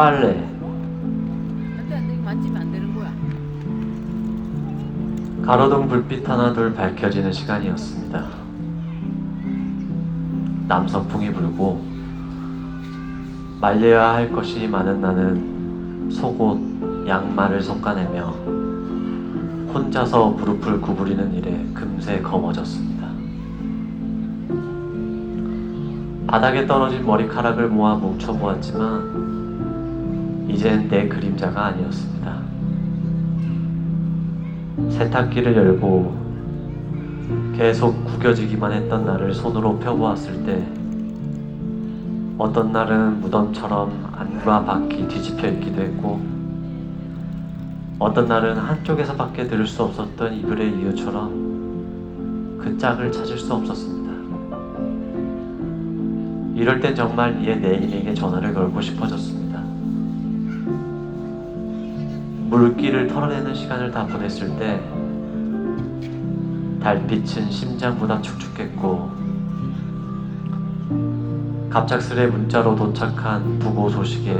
빨래, 안돼 안돼 이거 만지면 안 되는 거야. 가로등 불빛 하나 둘 밝혀지는 시간이었습니다. 남서풍이 불고 말려야 할 것이 많은 나는 속옷, 양말을 솎아내며 혼자서 무릎을 구부리는 일에 금세 검어졌습니다. 바닥에 떨어진 머리카락을 모아 뭉쳐보았지만 이젠 내 그림자가 아니었습니다. 세탁기를 열고 계속 구겨지기만 했던 나를 손으로 펴보았을 때 어떤 날은 무덤처럼 안과 밖이 뒤집혀 있기도 했고 어떤 날은 한쪽에서 밖에 들을 수 없었던 이불의 이유처럼 그 짝을 찾을 수 없었습니다. 이럴 땐 정말 이에 내 인에게 전화를 걸고 싶어졌습니다. 물기를 털어내는 시간을 다 보냈을 때 달빛은 심장보다 축축했고 갑작스레 문자로 도착한 부고 소식에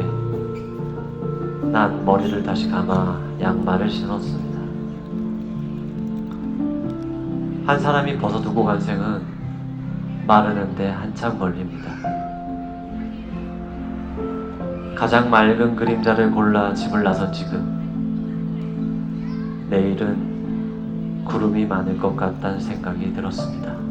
난 머리를 다시 감아 양말을 신었습니다. 한 사람이 벗어두고 간 생은 마르는데 한참 걸립니다. 가장 맑은 그림자를 골라 집을 나선 지금 내일은 구름이 많을 것 같다는 생각이 들었습니다.